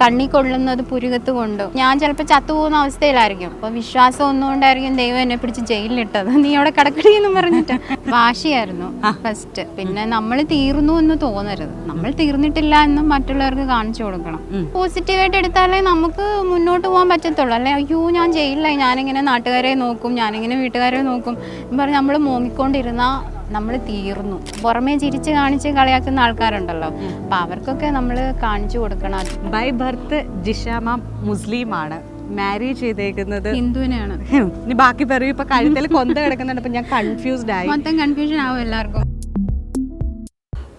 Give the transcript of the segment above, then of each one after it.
കണ്ണി കൊള്ളുന്നത് പുരുകത്ത് കൊണ്ട്. ഞാൻ ചിലപ്പോൾ ചത്തുപോകുന്ന അവസ്ഥയിലായിരിക്കും. അപ്പൊ വിശ്വാസം ഒന്നുകൊണ്ടായിരിക്കും ദൈവം എന്നെ പിടിച്ച് ജയിലിലിട്ടത്. നീ അവിടെ കിടക്കടി എന്ന് പറഞ്ഞിട്ട്. വാശിയായിരുന്നു ഫസ്റ്റ് പിന്നെ നമ്മൾ തീർന്നു എന്ന് തോന്നരുത്. നമ്മൾ തീർന്നിട്ടില്ല എന്ന് മറ്റുള്ളവർക്ക് കാണിച്ചു കൊടുക്കണം. പോസിറ്റീവായിട്ട് എടുത്താലേ നമുക്ക് മുന്നോട്ട് പോകാൻ പറ്റത്തുള്ളൂ. അല്ലെ അയ്യോ ഞാൻ ജയിലിലായി. ഞാനിങ്ങനെ നാട്ടുകാരെ നോക്കും ഞാനിങ്ങനെ വീട്ടുകാരെ നോക്കും എന്ന് പറഞ്ഞ് നമ്മൾ മോങ്ങിക്കൊണ്ടിരുന്ന നമ്മൾ തീർന്നു. പുറമേ ചിരിച്ച് കാണിച്ച് കളിയാക്കുന്ന ആൾക്കാരുണ്ടല്ലോ. അപ്പൊ അവർക്കൊക്കെ നമ്മൾ കാണിച്ചു കൊടുക്കണം. ബൈ ബർത്ത് ജിഷാമ മുസ്ലിമാണ്. മാരി ചെയ്തേക്കുന്നത് ഹിന്ദുവിനെയാണ്. ഇനി ബാക്കി പറയൂ ഇപ്പൊ കഴുത്തിൽ കൊന്ത കിടക്കുന്നുണ്ട്. അപ്പൊ ഞാൻ കൺഫ്യൂസ്ഡ് ആയി. മൊത്തം കൺഫ്യൂഷൻ ആവും എല്ലാവർക്കും.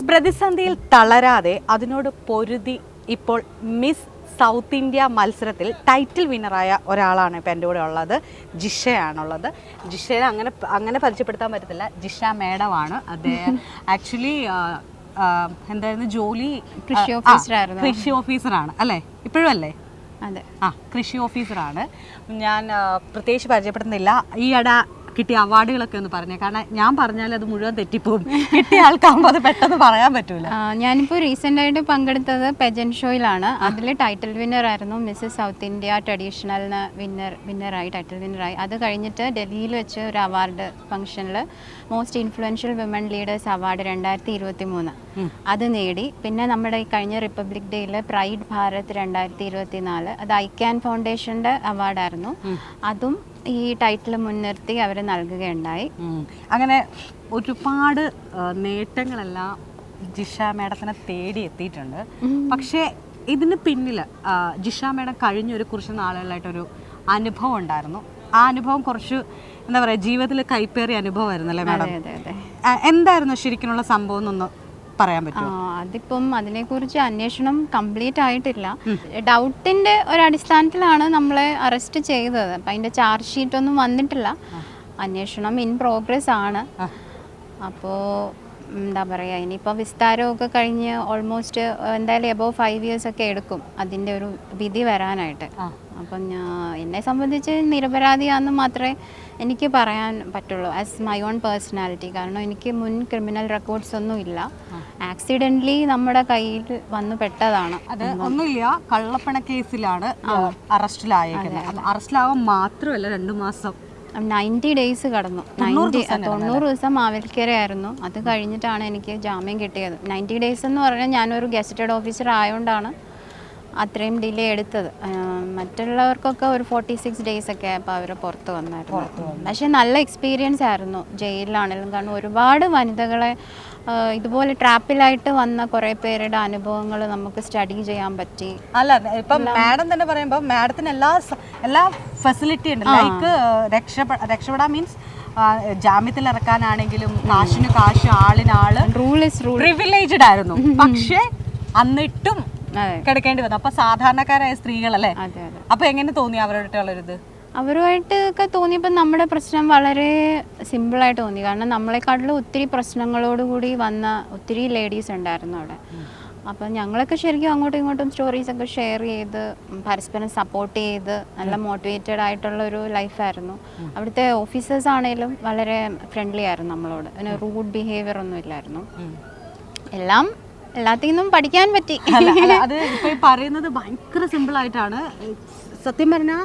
പ്രതിസന്ധിയിൽ തളരാതെ അതിനോട് പൊരുതി ഇപ്പോൾ മിസ് സൗത്ത് ഇന്ത്യ മത്സരത്തിൽ ടൈറ്റിൽ വിന്നറായ ഒരാളാണ് ഇപ്പോൾ എന്റെ കൂടെ ഉള്ളത്. ജിഷയാണുള്ളത്. ജിഷയെ അങ്ങനെ അങ്ങനെ പരിചയപ്പെടുത്താൻ പറ്റത്തില്ല. ജിഷ മേഡമാണ്. അദ്ദേഹം ആക്ച്വലി എന്തായിരുന്നു ജോലി? കൃഷി ഓഫീസറായിരുന്നു. കൃഷി ഓഫീസറാണ്. അല്ലേ? ഇപ്പോഴും അല്ലേ? അതെ. ആ കൃഷി ഓഫീസറാണ്. ഞാൻ പ്രത്യേകിച്ച് പരിചയപ്പെടുന്നില്ല ഈ ഈയിടെ കിട്ടിയ അവാർഡുകളൊക്കെ ഒന്ന് പറഞ്ഞേ. കാരണം ഞാൻ പറഞ്ഞാൽ അത് മുഴുവൻ തെറ്റിപ്പോവും. കിട്ടിയ ആൾക്കാകുമ്പോൾ അത് പെട്ടെന്ന് പറയാൻ പറ്റൂല. ഞാനിപ്പോൾ റീസെന്റ് ആയിട്ട് പങ്കെടുത്തത് പെജൻ ഷോയിലാണ് അതിൽ ടൈറ്റിൽ വിന്നർ ആയിരുന്നു മിസ്സസ് സൗത്ത് ഇന്ത്യ ട്രഡീഷണലിന് വിന്നർ വിന്നറായി ടൈറ്റിൽ വിന്നറായി അത് കഴിഞ്ഞിട്ട് ഡൽഹിയിൽ വെച്ച് ഒരു അവാർഡ് ഫംഗ്ഷനിൽ most influential women leaders award രണ്ടായിരത്തി ഇരുപത്തി മൂന്ന് അത് നേടി. പിന്നെ നമ്മുടെ ഈ കഴിഞ്ഞ റിപ്പബ്ലിക് ഡേയിൽ പ്രൈഡ് ഭാരത് രണ്ടായിരത്തി ഇരുപത്തി നാല് അത് ഐക്യാൻ ഫൗണ്ടേഷന്റെ അവാർഡായിരുന്നു അതും ഈ ടൈറ്റിൽ മുൻനിർത്തി അവർ നൽകുകയുണ്ടായി. അങ്ങനെ ഒരുപാട് നേട്ടങ്ങളെല്ലാം ജിഷ മേഡത്തിനെ തേടി എത്തിയിട്ടുണ്ട്. പക്ഷേ ഇതിന് പിന്നിൽ ജിഷ മേഡം കഴിഞ്ഞ ഒരു കുറച്ച് നാളുകളായിട്ടൊരു അനുഭവം ഉണ്ടായിരുന്നു. ആ അനുഭവം കുറച്ച് എന്താ പറയുക ജീവിതത്തിൽ കൈപ്പേറിയ അനുഭവമായിരുന്നല്ലേ മാഡം? അതെ അതെ. എന്തായിരുന്നു ശരിക്കുമുള്ള സംഭവം എന്നൊന്ന് പറയാൻ ആ, പറ്റുമോ അതിപ്പം അതിനെക്കുറിച്ച് അന്വേഷണം കംപ്ലീറ്റ് ആയിട്ടില്ല. ഡൗട്ടിന്റെ ഒരു അടിസ്ഥാനത്തിലാണ് നമ്മളെ അറസ്റ്റ് ചെയ്തത്. അപ്പം അതിന്റെ ചാർജ് ഷീറ്റ് ഒന്നും വന്നിട്ടില്ല അന്വേഷണം ഇൻ പ്രോഗ്രസ് ആണ്. അപ്പോ എന്താ പറയുക ഇനിയിപ്പോൾ വിസ്താരമൊക്കെ കഴിഞ്ഞ് ഓൾമോസ്റ്റ് എന്തായാലും എബോവ് ഫൈവ് ഇയേഴ്സ് ഒക്കെ എടുക്കും അതിന്റെ ഒരു വിധി വരാനായിട്ട്. അപ്പം ഞാൻ എന്നെ സംബന്ധിച്ച് നിരപരാധിയാണെന്ന് മാത്രമേ എനിക്ക് പറയാൻ പറ്റുള്ളൂ. ആസ് മൈ ഓൺ പേഴ്സണാലിറ്റി കാരണം എനിക്ക് മുൻ ക്രിമിനൽ റെക്കോർഡ്സ് ഒന്നും ഇല്ല. ആക്സിഡന്റലി നമ്മുടെ കയ്യിൽ വന്നു പെട്ടതാണ്. അത് ഒന്നുമില്ല കള്ളപ്പണ കേസിലാണ് അറസ്റ്റിലായേക്കുന്നത്. അറസ്റ്റിലാവാൻ മാത്രമല്ല രണ്ടു മാസം. നയന്റി ഡേയ്സ് കടന്നു. നയന്റി തൊണ്ണൂറ് ദിവസം മാവേലിക്കരയായിരുന്നു. അത് കഴിഞ്ഞിട്ടാണ് എനിക്ക് ജാമ്യം കിട്ടിയത്. നയന്റി ഡേയ്സ് എന്ന് പറഞ്ഞാൽ ഞാനൊരു ഗസറ്റഡ് ഓഫീസർ ആയതുകൊണ്ടാണ് അത്രയും ഡിലേ എടുത്തത്. മറ്റുള്ളവർക്കൊക്കെ ഒരു ഫോർട്ടി സിക്സ് ഡേയ്സ് ഒക്കെ ആയപ്പോൾ അവർ പുറത്ത് വന്നായിരുന്നു. പക്ഷെ നല്ല എക്സ്പീരിയൻസ് ആയിരുന്നു. ജയിലിലാണെങ്കിലും കാരണം ഒരുപാട് വനിതകളെ ഇതുപോലെ ട്രാപ്പിലായിട്ട് വന്ന കുറെ പേരുടെ അനുഭവങ്ങൾ നമുക്ക് സ്റ്റഡി ചെയ്യാൻ പറ്റി. അല്ല ഇപ്പം മാഡം തന്നെ പറയുമ്പോൾ മാഡത്തിന് എല്ലാ എല്ലാ ഫെസിലിറ്റി ഉണ്ട്. ലൈക്ക് രക്ഷപ്പെ രക്ഷപ്പെടാൻ മീൻസ് ജാമ്യത്തിൽ ഇറക്കാനാണെങ്കിലും കാശിന് കാശ് ആളിനാൾ ആൾ റൂൾ ഇസ് റൂൾ പ്രിവിലേജ്ഡ് ആയിരുന്നു. പക്ഷേ അന്നിട്ടും കിടക്കേണ്ടി വന്നു. അപ്പൊ സാധാരണക്കാരായ സ്ത്രീകളല്ലേ? അപ്പൊ എങ്ങനെ തോന്നി അവരോട്ടുള്ളൊരിത് അവരുമായിട്ട് ഒക്കെ തോന്നിയപ്പോൾ നമ്മുടെ പ്രശ്നം വളരെ സിമ്പിളായിട്ട് തോന്നി. കാരണം നമ്മളെക്കാട്ടിലും ഒത്തിരി പ്രശ്നങ്ങളോടുകൂടി വന്ന ഒത്തിരി ലേഡീസ് ഉണ്ടായിരുന്നു അവിടെ. അപ്പം ഞങ്ങളൊക്കെ ശരിക്കും അങ്ങോട്ടും ഇങ്ങോട്ടും സ്റ്റോറീസ് ഒക്കെ ഷെയർ ചെയ്ത് പരസ്പരം സപ്പോർട്ട് ചെയ്ത് നല്ല മോട്ടിവേറ്റഡ് ആയിട്ടുള്ള ഒരു ലൈഫായിരുന്നു അവിടുത്തെ ഓഫീസേഴ്സ് ആണെങ്കിലും വളരെ ഫ്രണ്ട്ലി ആയിരുന്നു നമ്മളോട്. പിന്നെ റൂഡ് ബിഹേവിയർ ഒന്നും ഇല്ലായിരുന്നു. എല്ലാം എല്ലാത്തിൽ നിന്നും പഠിക്കാൻ പറ്റി. അത് ഇപ്പൊ പറയുന്നത് ഭയങ്കര സിമ്പിൾ ആയിട്ടാണ്. സത്യം പറഞ്ഞാൽ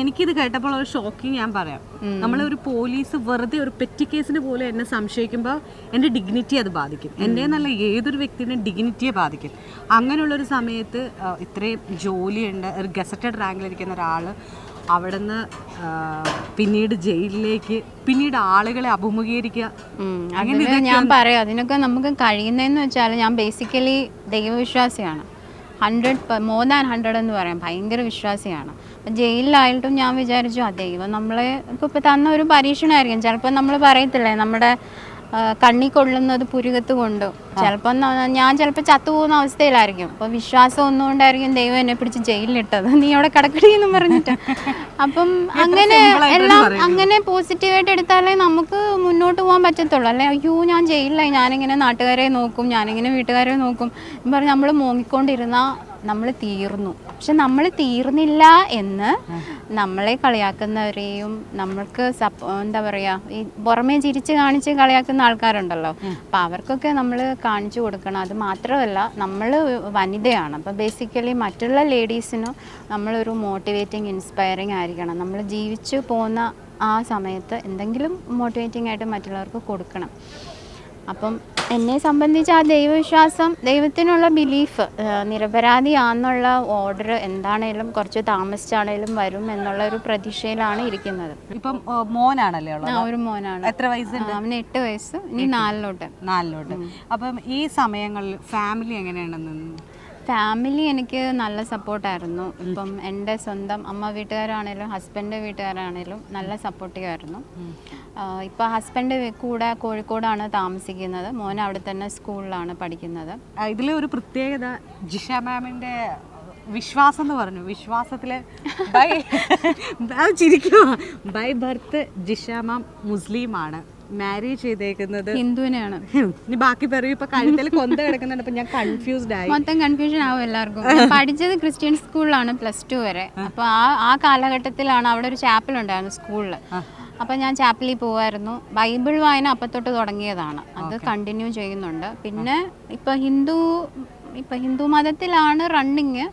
എനിക്കിത് കേട്ടപ്പോൾ ഒരു ഷോക്കിങ് ഞാൻ പറയാം. നമ്മളെ ഒരു പോലീസ് വെറുതെ ഒരു പെറ്റി കേസിന് പോലെ എന്നെ സംശയിക്കുമ്പോൾ എന്റെ ഡിഗ്നിറ്റി അത് ബാധിക്കും. എന്റെ നല്ല ഏതൊരു വ്യക്തിയുടെയും ഡിഗ്നിറ്റിയെ ബാധിക്കും. അങ്ങനെയുള്ളൊരു സമയത്ത് ഇത്രയും ജോലിയുണ്ട് ഒരു ഗസറ്റഡ് റാങ്കിലിരിക്കുന്ന ഒരാൾ അവിടെ നിന്ന് പിന്നീട് ജയിലിലേക്ക് പിന്നീട് ആളുകളെ അഭിമുഖീകരിക്കുക. അങ്ങനെ ഞാൻ പറയാം അതിനൊക്കെ നമുക്ക് കഴിയുന്നതെന്ന് വെച്ചാൽ ഞാൻ ബേസിക്കലി ദൈവവിശ്വാസിയാണ്. ഹൺഡ്രഡ് മോർ ദാൻ ഹൺഡ്രഡ് എന്ന് പറയാം ഭയങ്കര വിശ്വാസിയാണ്. ജയിലിലായിട്ടും ഞാൻ വിചാരിച്ചു ആ ദൈവം നമ്മളെ ഇപ്പോൾ ഇപ്പൊ തന്ന ഒരു പരീക്ഷണമായിരിക്കും ചിലപ്പോൾ നമ്മൾ പറയത്തില്ലേ നമ്മുടെ കണ്ണി കൊള്ളുന്നത് പുരുകത്ത് കൊണ്ടു. ചിലപ്പോൾ ഞാൻ ചിലപ്പോൾ ചത്തുപോകുന്ന അവസ്ഥയിലായിരിക്കും. അപ്പോൾ വിശ്വാസം ഒന്നുകൊണ്ടായിരിക്കും ദൈവം എന്നെ പിടിച്ച് ജയിലിലിട്ടത്. നീ അവിടെ കടക്കടി എന്ന് പറഞ്ഞിട്ട്. അപ്പം അങ്ങനെ എല്ലാം അങ്ങനെ പോസിറ്റീവായിട്ട് എടുത്താലേ നമുക്ക് മുന്നോട്ട് പോകാൻ പറ്റത്തുള്ളൂ. അല്ലെ അയ്യോ ഞാൻ ജയിലിലായി. ഞാനിങ്ങനെ നാട്ടുകാരെ നോക്കും ഞാനിങ്ങനെ വീട്ടുകാരെ നോക്കും. പറഞ്ഞ് നമ്മൾ മോങ്ങിക്കൊണ്ടിരുന്ന നമ്മൾ തീർന്നു. പക്ഷെ നമ്മൾ തീർന്നില്ല എന്ന് നമ്മളെ കളിയാക്കുന്നവരെയും നമ്മൾക്ക് സപ്പോ എന്താ പറയുക ഈ പുറമേ ചിരിച്ച് കാണിച്ച് കളിയാക്കുന്ന ആൾക്കാരുണ്ടല്ലോ. അപ്പം അവർക്കൊക്കെ നമ്മൾ കാണിച്ചു കൊടുക്കണം. അത് മാത്രമല്ല നമ്മൾ വനിതയാണ്. അപ്പം ബേസിക്കലി മറ്റുള്ള ലേഡീസിനും നമ്മളൊരു മോട്ടിവേറ്റിംഗ് ഇൻസ്പയറിംഗ് ആയിരിക്കണം. നമ്മൾ ജീവിച്ചു പോകുന്ന ആ സമയത്ത് എന്തെങ്കിലും മോട്ടിവേറ്റിംഗ് ആയിട്ട് മറ്റുള്ളവർക്ക് കൊടുക്കണം. അപ്പം എന്നെ സംബന്ധിച്ച് ആ ദൈവവിശ്വാസം ദൈവത്തിനുള്ള ബിലീഫ് നിരപരാധിയാന്നുള്ള ഓർഡർ എന്താണേലും കുറച്ച് താമസിച്ചാണേലും വരും എന്നുള്ള ഒരു പ്രതീക്ഷയിലാണ് ഇരിക്കുന്നത്. ഇപ്പം മോനാണല്ലേ ആ ഒരു മോനാണ്. എത്ര വയസ്സുണ്ട്? അവന് എട്ട് വയസ്സ് ഇനി നാലിലോട്ട്. നാലിലോട്ട്. അപ്പം ഈ സമയങ്ങളിൽ ഫാമിലി എങ്ങനെയാണെന്ന് ഫാമിലി എനിക്ക് നല്ല സപ്പോർട്ടായിരുന്നു ഇപ്പം എന്റെ സ്വന്തം അമ്മ വീട്ടുകാരാണേലും ഹസ്ബൻഡ് വീട്ടുകാരാണേലും നല്ല സപ്പോർട്ടീവ് ആയിരുന്നു ഇപ്പോൾ ഹസ്ബൻഡ് കൂടെ കോഴിക്കോടാണ് താമസിക്കുന്നത്. മോൻ അവിടെ തന്നെ സ്കൂളിലാണ് പഠിക്കുന്നത്. ഇതിലെ ഒരു പ്രത്യേകത ജിഷ മാമിന്റെ വിശ്വാസം എന്ന് പറഞ്ഞു. വിശ്വാസത്തിൽ ബൈ ചിരിക്കുക ബൈ ബർത്ത് ജിഷ മാം മുസ്ലിമാണ് മാരേജ് ചെയ്തേക്കുന്നത് ഹിന്ദുവിനെയാണ്. ഇനി ബാക്കി പറയൂ ഇപ്പൊ കഴുത്തിൽ കൊന്ത കിടക്കുന്നുണ്ട് അപ്പൊ ഞാൻ കൺഫ്യൂസ്ഡ് ആയി. മൊത്തം കൺഫ്യൂഷൻ ആവും എല്ലാവർക്കും. പഠിച്ചത് ക്രിസ്ത്യൻ സ്കൂളിലാണ് പ്ലസ് ടു വരെ. അപ്പൊ ആ ആ കാലഘട്ടത്തിലാണ് അവിടെ ഒരു ചാപ്പൽ ഉണ്ടായിരുന്നു സ്കൂളിൽ അപ്പൊ ഞാൻ ചാപ്പലിൽ പോവായിരുന്നു. ബൈബിൾ വായന അപ്പത്തൊട്ട് തുടങ്ങിയതാണ്. അത് കണ്ടിന്യൂ ചെയ്യുന്നുണ്ട്. പിന്നെ ഇപ്പൊ ഹിന്ദു ഇപ്പൊ ഹിന്ദു മതത്തിലാണ് റണ്ണിങ്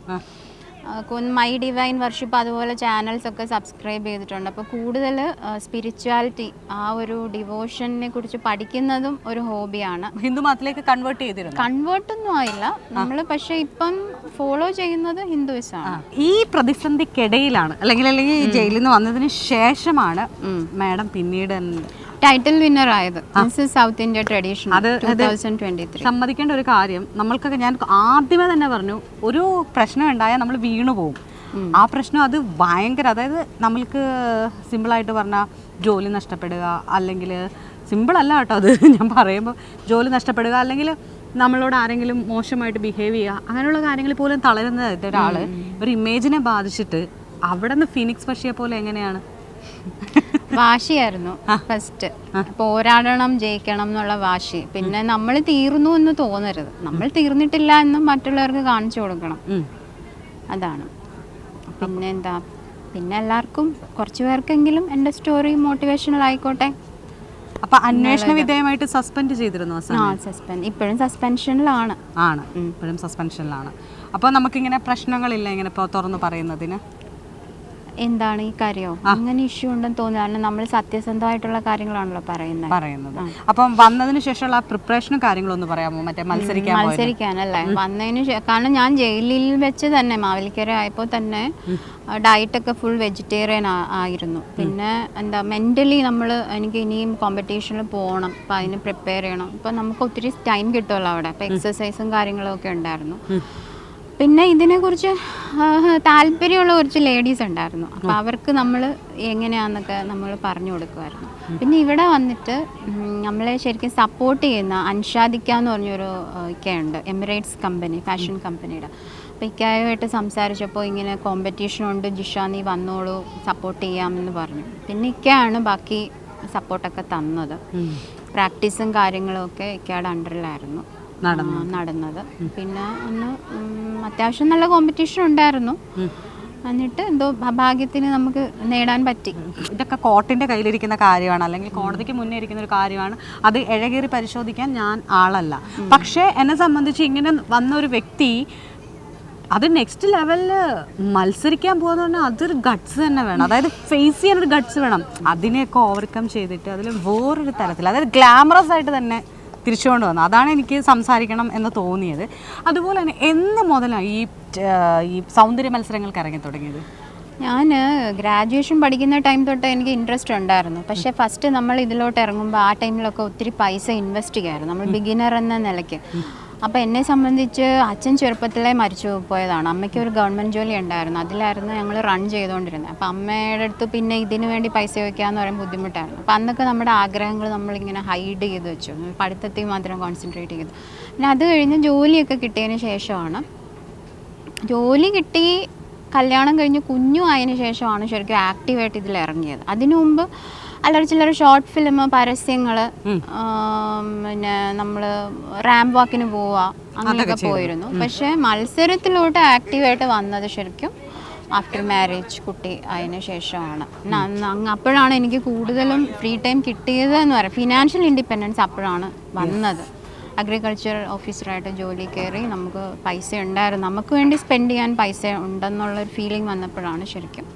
മൈ ഡിവൈൻ വർഷിപ്പ് അതുപോലെ ചാനൽസ് ഒക്കെ സബ്സ്ക്രൈബ് ചെയ്തിട്ടുണ്ട്. അപ്പോൾ കൂടുതൽ സ്പിരിച്വാലിറ്റി ആ ഒരു ഡിവോഷനെ കുറിച്ച് പഠിക്കുന്നതും ഒരു ഹോബിയാണ് ഹിന്ദു മതത്തിലേക്ക് കൺവേർട്ട് ചെയ്തിരുന്നു? കൺവേർട്ടൊന്നും ആയില്ല. നമ്മൾ പക്ഷേ ഇപ്പം ഫോളോ ചെയ്യുന്നത് ഹിന്ദുവിസാണ് ഈ പ്രതിസന്ധിക്കിടയിലാണ്. അല്ലെങ്കിൽ അല്ലെങ്കിൽ ജയിലിൽ നിന്ന് വന്നതിന് ശേഷമാണ് മാഡം പിന്നീട് ടൈറ്റിൽ വിന്നർ ആയത്. സൗത്ത് ഇന്ത്യ ട്രഡീഷൻ സമ്മതിക്കേണ്ട ഒരു കാര്യം. നമ്മൾക്കൊക്കെ ഞാൻ ആദ്യമേ തന്നെ പറഞ്ഞു ഒരു പ്രശ്നം ഉണ്ടായാൽ നമ്മൾ വീണു പോകും ആ പ്രശ്നം അത് ഭയങ്കര അതായത് നമ്മൾക്ക് സിമ്പിളായിട്ട് പറഞ്ഞാൽ ജോലി നഷ്ടപ്പെടുക അല്ലെങ്കിൽ സിമ്പിൾ അല്ല കേട്ടോ അത്. ഞാൻ പറയുമ്പോൾ ജോലി നഷ്ടപ്പെടുക അല്ലെങ്കിൽ നമ്മളോട് ആരെങ്കിലും മോശമായിട്ട് ബിഹേവ് ചെയ്യുക അങ്ങനെയുള്ള കാര്യങ്ങളിൽ പോലും തളരുന്നതായിട്ട് ഒരാൾ ഒരു ഇമേജിനെ ബാധിച്ചിട്ട് അവിടെ നിന്ന് ഫിനിക്സ് പക്ഷിയെ പോലെ എങ്ങനെയാണ്? വാശിയായിരുന്നു ഫസ്റ്റ് പോരാടണം ജയിക്കണം എന്നുള്ള വാശി. പിന്നെ നമ്മൾ തീർന്നു എന്ന് തോന്നരുത്. നമ്മൾ തീർന്നിട്ടില്ല എന്ന് മറ്റുള്ളവർക്ക് കാണിച്ചു കൊടുക്കണം. അതാണ്. പിന്നെ എന്താ? പിന്നെ എല്ലാവർക്കും കുറച്ചു പേർക്കെങ്കിലും എന്റെ സ്റ്റോറി മോട്ടിവേഷണൽ ആയിക്കോട്ടെ. അപ്പൊ അന്വേഷണ വിധേയമായിട്ട് സസ്പെൻഡ് ചെയ്തിരുന്നു ഇപ്പോഴും സസ്പെൻഷനിലാണ് ആണ്. ഇപ്പോഴും സസ്പെൻഷനിലാണ് അപ്പോൾ നമുക്കിങ്ങനെ പ്രശ്നങ്ങളില്ല ഇങ്ങനെ ഇപ്പോൾ തുറന്ന് പറയുന്നതിന്? എന്താണ് ഈ കാര്യം? അങ്ങനെ ഇഷ്യൂ ഉണ്ടെന്ന് തോന്നുന്നു നമ്മൾ സത്യസന്ധമായിട്ടുള്ള കാര്യങ്ങളാണല്ലോ പറയുന്നത്. പറയുന്നത്. അപ്പം വന്നതിന് ശേഷമുള്ള പ്രിപ്പറേഷനും കാര്യങ്ങളൊന്നും പറയാമോ? മറ്റേ മത്സരിക്കാൻ മത്സരിക്കാനല്ലേ? വന്നതിന് കാരണം ഞാൻ ജയിലിൽ വെച്ച് തന്നെ മാവേലിക്കര ആയപ്പോൾ തന്നെ ഡയറ്റൊക്കെ ഫുൾ വെജിറ്റേറിയൻ ആയിരുന്നു. പിന്നെ എന്താ മെന്റലി നമ്മൾ എനിക്ക് ഇനിയും കോമ്പറ്റീഷനിൽ പോകണം. അപ്പം അതിന് പ്രിപ്പയർ ചെയ്യണം. ഇപ്പം നമുക്ക് ഒത്തിരി ടൈം കിട്ടുമല്ലോ അവിടെ. അപ്പം എക്സസൈസും കാര്യങ്ങളും ഒക്കെ ഉണ്ടായിരുന്നു. പിന്നെ ഇതിനെക്കുറിച്ച് കുറിച്ച് താല്പര്യമുള്ള കുറച്ച് ലേഡീസ് ഉണ്ടായിരുന്നു. അപ്പോൾ അവർക്ക് നമ്മൾ എങ്ങനെയാണെന്നൊക്കെ നമ്മൾ പറഞ്ഞു കൊടുക്കുമായിരുന്നു. പിന്നെ ഇവിടെ വന്നിട്ട് നമ്മളെ ശരിക്കും സപ്പോർട്ട് ചെയ്യുന്ന അൻഷാദിക്ക എന്ന് പറഞ്ഞൊരു ഇക്കയുണ്ട്. എമിറേറ്റ്സ് കമ്പനി ഫാഷൻ കമ്പനിയുടെ അപ്പൊ ഇക്കായുമായിട്ട് സംസാരിച്ചപ്പോൾ ഇങ്ങനെ കോമ്പറ്റീഷൻ ഉണ്ട് ജിഷ നീ വന്നോളൂ സപ്പോർട്ട് ചെയ്യാമെന്ന് പറഞ്ഞു. പിന്നെ ഇക്കയാണ് ബാക്കി സപ്പോർട്ടൊക്കെ തന്നത്. പ്രാക്ടീസും കാര്യങ്ങളും ഒക്കെ ഇക്കയുടെ അണ്ടറിലായിരുന്നു നടന്നത്. പിന്നെ ഒന്ന് അത്യാവശ്യം നല്ല കോമ്പറ്റീഷൻ ഉണ്ടായിരുന്നു. എന്നിട്ട് എന്തോ ഭാഗ്യത്തിന് നമുക്ക് നേടാൻ പറ്റി. ഇതൊക്കെ കോർട്ടിന്റെ കയ്യിലിരിക്കുന്ന കാര്യമാണ്. അല്ലെങ്കിൽ കോടതിക്ക് മുന്നേ ഇരിക്കുന്ന ഒരു കാര്യമാണ്. അത് ഇഴകേറി പരിശോധിക്കാൻ ഞാൻ ആളല്ല. പക്ഷേ എന്നെ സംബന്ധിച്ച് ഇങ്ങനെ വന്ന ഒരു വ്യക്തി അത് നെക്സ്റ്റ് ലെവലിൽ മത്സരിക്കാൻ പോകുന്ന പറഞ്ഞാൽ അതൊരു ഗട്ട്സ് തന്നെ വേണം. അതായത് ഫേസ് ചെയ്യാൻ ഒരു ഗട്ട്സ് വേണം. അതിനെയൊക്കെ ഓവർകം ചെയ്തിട്ട് അതിൽ വേറൊരു തരത്തിൽ അതായത് ഗ്ലാമറസ് ആയിട്ട് തന്നെ തിരിച്ചുകൊണ്ട് വന്നു. അതാണ് എനിക്ക് സംസാരിക്കണം എന്ന് തോന്നിയത്. അതുപോലെ തന്നെ എന്ന് മുതലാണ് ഈ ഈ സൗന്ദര്യ മത്സരങ്ങൾക്ക് ഇറങ്ങി തുടങ്ങിയത്? ഞാൻ ഗ്രാജുവേഷൻ പഠിക്കുന്ന ടൈം തൊട്ട് എനിക്ക് ഇൻട്രസ്റ്റ് ഉണ്ടായിരുന്നു. പക്ഷേ ഫസ്റ്റ് നമ്മൾ ഇതിലോട്ട് ഇറങ്ങുമ്പോൾ ആ ടൈമിലൊക്കെ ഒത്തിരി പൈസ ഇൻവെസ്റ്റ് ചെയ്യായിരുന്നു. നമ്മൾ ബിഗിനർ എന്ന നിലയ്ക്ക്. അപ്പോൾ എന്നെ സംബന്ധിച്ച് അച്ഛൻ ചെറുപ്പത്തിലേ മരിച്ചു പോയതാണ്. അമ്മയ്ക്ക് ഒരു ഗവൺമെന്റ് ജോലി ഉണ്ടായിരുന്നു. അതിലായിരുന്നു ഞങ്ങൾ റൺ ചെയ്തുകൊണ്ടിരുന്നത്. അപ്പോൾ അമ്മയുടെ അടുത്ത് പിന്നെ ഇതിനു വേണ്ടി പൈസ വയ്ക്കാമെന്ന് പറയുമ്പോൾ ബുദ്ധിമുട്ടായിരുന്നു. അപ്പോൾ അന്നൊക്കെ നമ്മുടെ ആഗ്രഹങ്ങൾ നമ്മളിങ്ങനെ ഹൈഡ് ചെയ്ത് വെച്ചു. പഠിത്തത്തിൽ മാത്രം കോൺസെൻട്രേറ്റ് ചെയ്തു. പിന്നെ അത് കഴിഞ്ഞ് ജോലിയൊക്കെ കിട്ടിയതിന് ശേഷമാണ്. ജോലി കിട്ടി കല്യാണം കഴിഞ്ഞ് കുഞ്ഞു ആയതിനു ശേഷമാണ് ശരിക്കും ആക്റ്റീവായിട്ട് ഇതിൽ ഇറങ്ങിയത് അതിനു മുമ്പ് അല്ലറ ചിലർ ഷോർട്ട് ഫിലിം പരസ്യങ്ങൾ പിന്നെ നമ്മൾ റാമ്പ് വാക്കിന് പോവുക അങ്ങനെയൊക്കെ പോയിരുന്നു. പക്ഷെ മത്സരത്തിലോട്ട് ആക്റ്റീവായിട്ട് വന്നത് ശരിക്കും ആഫ്റ്റർ മാരേജ് കുട്ടി അതിന് ശേഷമാണ്. അപ്പോഴാണ് എനിക്ക് കൂടുതലും ഫ്രീ ടൈം കിട്ടിയത് എന്ന് പറയാം. ഫിനാൻഷ്യൽ ഇൻഡിപെൻഡൻസ് അപ്പോഴാണ് വന്നത്. അഗ്രികൾച്ചർ ഓഫീസറായിട്ട് ജോലി കയറി നമുക്ക് പൈസ ഉണ്ടായിരുന്നു. നമുക്ക് വേണ്ടി സ്പെൻഡ് ചെയ്യാൻ പൈസ ഉണ്ടെന്നുള്ളൊരു ഫീലിംഗ് വന്നപ്പോഴാണ് ശരിക്കും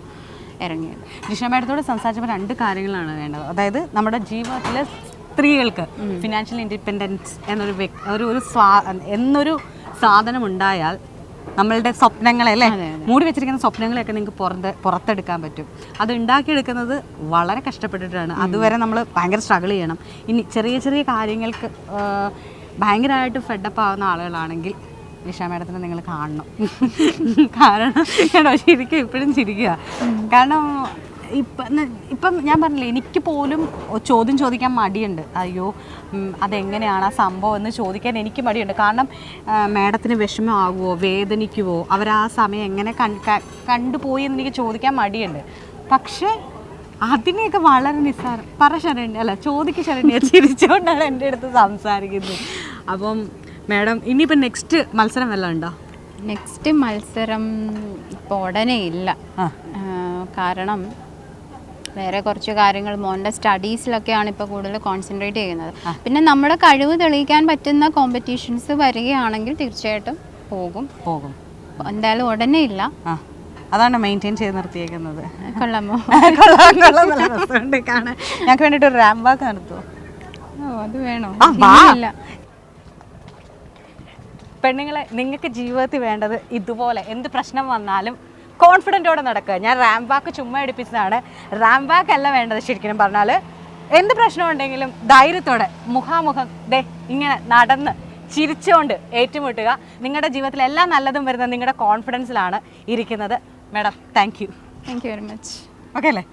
ഇറങ്ങിയത്. ജിഷ മേഡത്തോട് സംസാരിച്ചപ്പോൾ രണ്ട് കാര്യങ്ങളാണ് വേണ്ടത്. അതായത് നമ്മുടെ ജീവിതത്തിലെ സ്ത്രീകൾക്ക് ഫിനാൻഷ്യൽ ഇൻഡിപെൻഡൻസ് എന്നൊരു ഒരു ഒരു സ്വാ എന്നൊരു സാധനം ഉണ്ടായാൽ നമ്മളുടെ സ്വപ്നങ്ങളെ അല്ലേ? മൂടി വെച്ചിരിക്കുന്ന സ്വപ്നങ്ങളെയൊക്കെ നിങ്ങൾക്ക് പുറത്ത് പുറത്തെടുക്കാൻ പറ്റും. അത് ഉണ്ടാക്കിയെടുക്കുന്നത് വളരെ കഷ്ടപ്പെട്ടിട്ടാണ്. അതുവരെ നമ്മൾ ഭയങ്കര സ്ട്രഗിൾ ചെയ്യണം. ഇനി ചെറിയ ചെറിയ കാര്യങ്ങൾക്ക് ഭയങ്കരമായിട്ട് ഫെഡപ്പ് ആവുന്ന ആളുകളാണെങ്കിൽ നിഷ മാഡത്തിനെ നിങ്ങൾ കാണണം. കാരണം ഞാൻ ശരിക്കും ഇപ്പോഴും ചിരിക്കുക കാരണം ഇപ്പം ഇപ്പം ഞാൻ പറഞ്ഞില്ലേ എനിക്ക് പോലും ചോദ്യം ചോദിക്കാൻ മടിയുണ്ട്. അയ്യോ അതെങ്ങനെയാണ് ആ സംഭവം എന്ന് ചോദിക്കാൻ എനിക്ക് മടിയുണ്ട്. കാരണം മാഡത്തിന് വിഷമമാകുമോ വേദനിക്കുമോ അവർ ആ സമയം എങ്ങനെ കണ്ടുപോയി എന്ന് എനിക്ക് ചോദിക്കാൻ മടിയുണ്ട്. പക്ഷേ അതിനെയൊക്കെ വളരെ നിസ്സാരം പറ ശരണ്യ അല്ല ചോദിക്ക് ശരണ്യ ചിരിച്ചുകൊണ്ടാണ് എന്റെ അടുത്ത് സംസാരിക്കുന്നത്. അപ്പം മാഡം ഇനിയിപ്പോൾ നെക്സ്റ്റ് മത്സരം വല്ലതും ഉണ്ടോ? നെക്സ്റ്റ് മത്സരം ഇപ്പോൾ ഉടനെ ഇല്ല. കാരണം വേറെ കുറച്ച് കാര്യങ്ങൾ മോന്റെ സ്റ്റഡീസിലൊക്കെയാണ് ഇപ്പോൾ കൂടുതൽ കോൺസെൻട്രേറ്റ് ചെയ്യുന്നത്. പിന്നെ നമ്മുടെ കഴിവ് തെളിയിക്കാൻ പറ്റുന്ന കോമ്പറ്റീഷൻസ് വരികയാണെങ്കിൽ തീർച്ചയായിട്ടും പോകും. പോകും. എന്തായാലും ഉടനെ ഇല്ല. അതാണ് മെയിന്റെയിൻ ചെയ്ത് നിർത്തിയേക്കുന്നത്. കൊള്ളാമോ? കൊള്ളാം കൊള്ളാം. നല്ല രസമുണ്ട് കാണാൻ. ഞങ്ങൾക്ക് വേണ്ടിയിട്ട് ഒരു റാം വാക്ക് നടത്തുമോ അത് വേണോ? ഇല്ല. പെണ്ണുങ്ങളെ നിങ്ങൾക്ക് ജീവിതത്തിൽ വേണ്ടത് ഇതുപോലെ എന്ത് പ്രശ്നം വന്നാലും കോൺഫിഡന്റോടെ നടക്കുക. ഞാൻ റാം വാക്ക് ചുമ്മാ എടുപ്പിച്ചതാണ്. റാം ബാക്ക് അല്ല വേണ്ടത് ശരിക്കും പറഞ്ഞാൽ എന്ത് പ്രശ്നം ഉണ്ടെങ്കിലും ധൈര്യത്തോടെ മുഖാമുഖം ദേ ഇങ്ങനെ നടന്ന് ചിരിച്ചുകൊണ്ട് ഏറ്റുമുട്ടുക. നിങ്ങളുടെ ജീവിതത്തിൽ എല്ലാം നല്ലതും വരുന്നത് നിങ്ങളുടെ കോൺഫിഡൻസിലാണ് ഇരിക്കുന്നത്. Madam thank you thank you very much okay അല്ലേ?